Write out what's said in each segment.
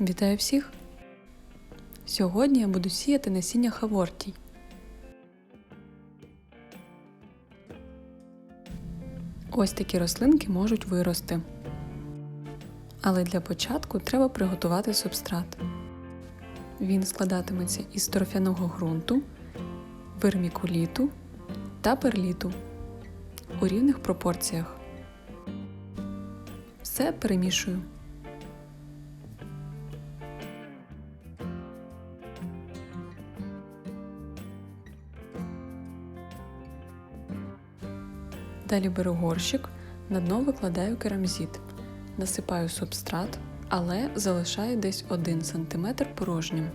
Вітаю всіх! Сьогодні я буду сіяти насіння хавортій. Ось такі рослинки можуть вирости. Але для початку треба приготувати субстрат. Він складатиметься із торфяного ґрунту, вермікуліту та перліту у рівних пропорціях. Все перемішую. Далі беру горщик, на дно викладаю керамзит, насипаю субстрат, але залишаю десь 1 см порожнім.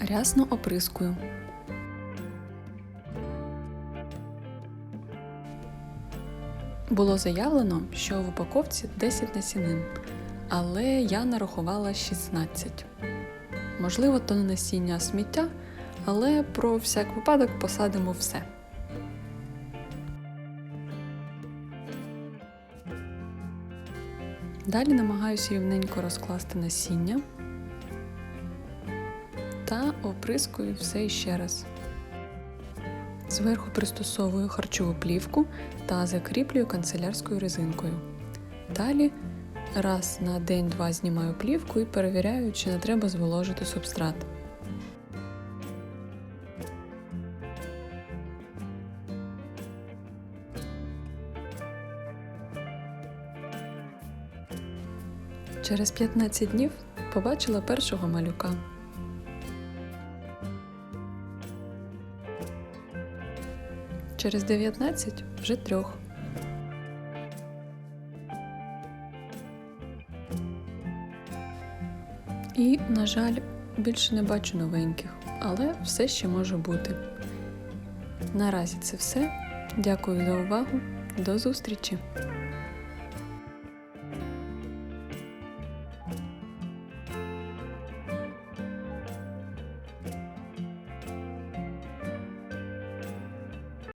Рясно оприскую. Було заявлено, що в упаковці 10 насінин, але я нарахувала 16. Можливо, то не насіння сміття, але про всяк випадок посадимо все. Далі намагаюся рівненько розкласти насіння та оприскую все іще раз. Зверху пристосовую харчову плівку та закріплюю канцелярською резинкою. Далі раз на день-два знімаю плівку і перевіряю, чи не треба зволожити субстрат. Через 15 днів побачила першого малюка. Через 19 вже трьох. І, на жаль, більше не бачу новеньких, але все ще може бути. Наразі це все. Дякую за увагу. До зустрічі!